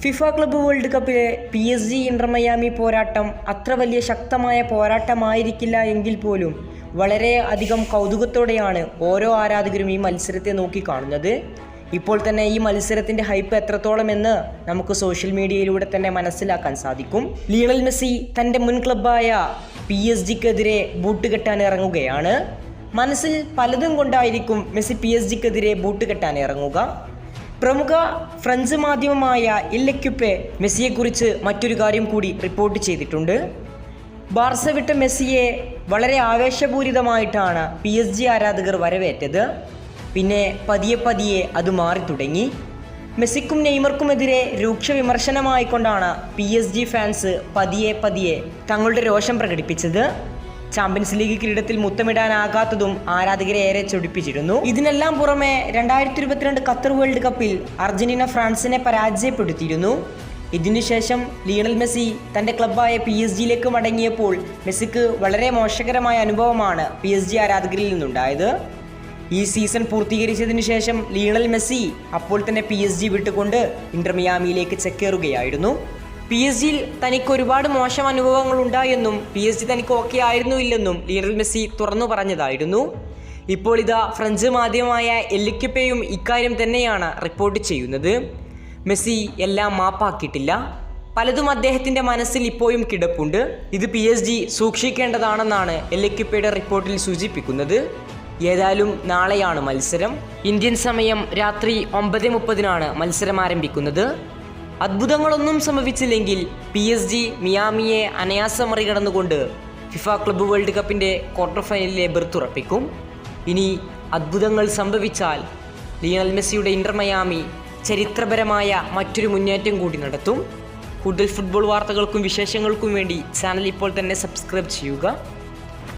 FIFA club world കപ്പിലെ P S G inter Miami പോരാട്ടം അത്ര വലിയ ശക്തമായ പോരാട്ടമായിരിക്കില്ല എങ്കിൽ പോലും വളരെ അധികം കൗതുകത്തോടെയാണ് ഓരോ ആരാധകരും ഈ മത്സരത്തെ നോക്കി കാണുന്നത്. ഇപ്പോൾ തന്നെ ഈ മത്സരത്തിന്റെ ഹൈപ്പ് എത്രത്തോളം എന്ന് നമുക്ക് സോഷ്യൽ മീഡിയയിലൂടെ തന്നെ മനസ്സിലാക്കാൻ സാധിക്കും. ലിയണൽ മെസ്സി തന്റെ മുൻ ക്ലബ്ബായ പി എസ് ജിക്കെതിരെ ബൂട്ട് കെട്ടാൻ ഇറങ്ങുകയാണ്. മനസ്സിൽ പലതും കൊണ്ടായിരിക്കും മെസ്സി പി എസ് ജിക്കെതിരെ ബൂട്ട് കെട്ടാൻ ഇറങ്ങുക. പ്രമുഖ ഫ്രഞ്ച് മാധ്യമമായ ഇല്ലക്യുപ്പെ മെസ്സിയെക്കുറിച്ച് മറ്റൊരു കാര്യം കൂടി റിപ്പോർട്ട് ചെയ്തിട്ടുണ്ട്. ബാർസ വിട്ട മെസ്സിയെ വളരെ ആവേശപൂരിതമായിട്ടാണ് പി എസ് ജി ആരാധകർ വരവേറ്റത്. പിന്നെ പതിയെ പതിയെ അത് മാറി തുടങ്ങി. മെസ്സിക്കും നെയ്മർക്കുമെതിരെ രൂക്ഷ വിമർശനമായിക്കൊണ്ടാണ് പി എസ് ജി ഫാൻസ് പതിയെ പതിയെ തങ്ങളുടെ രോഷം പ്രകടിപ്പിച്ചത്. ചാമ്പ്യൻസ് ലീഗ് കിരീടത്തിൽ മുത്തമിടാനാകാത്തതും ആരാധകരെ ഏറെ ചൊടിപ്പിച്ചിരുന്നു. ഇതിനെല്ലാം പുറമെ രണ്ടായിരത്തി ഇരുപത്തിരണ്ട് ഖത്തർ വേൾഡ് കപ്പിൽ അർജന്റീന ഫ്രാൻസിനെ പരാജയപ്പെടുത്തിയിരുന്നു. ഇതിനുശേഷം ലിയണൽ മെസ്സി തന്റെ ക്ലബ്ബായ പി എസ് ജിയിലേക്ക് മടങ്ങിയപ്പോൾ മെസ്സിക്ക് വളരെ മോശകരമായ അനുഭവമാണ് പി എസ് ജി ആരാധകരിൽ നിന്നുണ്ടായത്. ഈ സീസൺ പൂർത്തീകരിച്ചതിനു ശേഷം ലിയണൽ മെസ്സി അപ്പോൾ തന്നെ പി എസ് ജി വിട്ടുകൊണ്ട് ഇന്റർമിയാമിയിലേക്ക് ചെക്കേറുകയായിരുന്നു. പി എസ് ജിയിൽ തനിക്ക് ഒരുപാട് മോശം അനുഭവങ്ങൾ ഉണ്ടായെന്നും പി എസ് ജി തനിക്ക് ഓക്കെ ആയിരുന്നു ഇല്ലെന്നും ലിയണൽ മെസ്സി തുറന്നു പറഞ്ഞതായിരുന്നു. ഇപ്പോൾ ഇതാ ഫ്രഞ്ച് മാധ്യമമായ എല്ലിക്കപ്പയും ഇക്കാര്യം തന്നെയാണ് റിപ്പോർട്ട് ചെയ്യുന്നത്. മെസ്സി എല്ലാം മാപ്പാക്കിയിട്ടില്ല. പലതും അദ്ദേഹത്തിന്റെ മനസ്സിൽ ഇപ്പോഴും കിടപ്പുണ്ട്. ഇത് പി എസ് ജി സൂക്ഷിക്കേണ്ടതാണെന്നാണ് എല്ലിക്കപ്പയുടെ റിപ്പോർട്ടിൽ സൂചിപ്പിക്കുന്നത്. ഏതായാലും നാളെയാണ് മത്സരം. ഇന്ത്യൻ സമയം രാത്രി ഒമ്പത് മുപ്പതിനാണ് മത്സരം ആരംഭിക്കുന്നത്. അത്ഭുതങ്ങളൊന്നും സംഭവിച്ചില്ലെങ്കിൽ പി എസ് ജി മിയാമിയെ അനായാസം മറികടന്നുകൊണ്ട് ഫിഫ ക്ലബ്ബ് വേൾഡ് കപ്പിന്റെ ക്വാർട്ടർ ഫൈനലിലെ ബെർത്തുറപ്പിക്കും ഇനി അത്ഭുതങ്ങൾ സംഭവിച്ചാൽ ലിയണൽ മെസ്സിയുടെ ഇന്റർ മയാമി ചരിത്രപരമായ മറ്റൊരു മുന്നേറ്റം കൂടി നടത്തും. കൂടുതൽ ഫുട്ബോൾ വാർത്തകൾക്കും വിശേഷങ്ങൾക്കും വേണ്ടി ചാനൽ ഇപ്പോൾ തന്നെ സബ്സ്ക്രൈബ് ചെയ്യുക.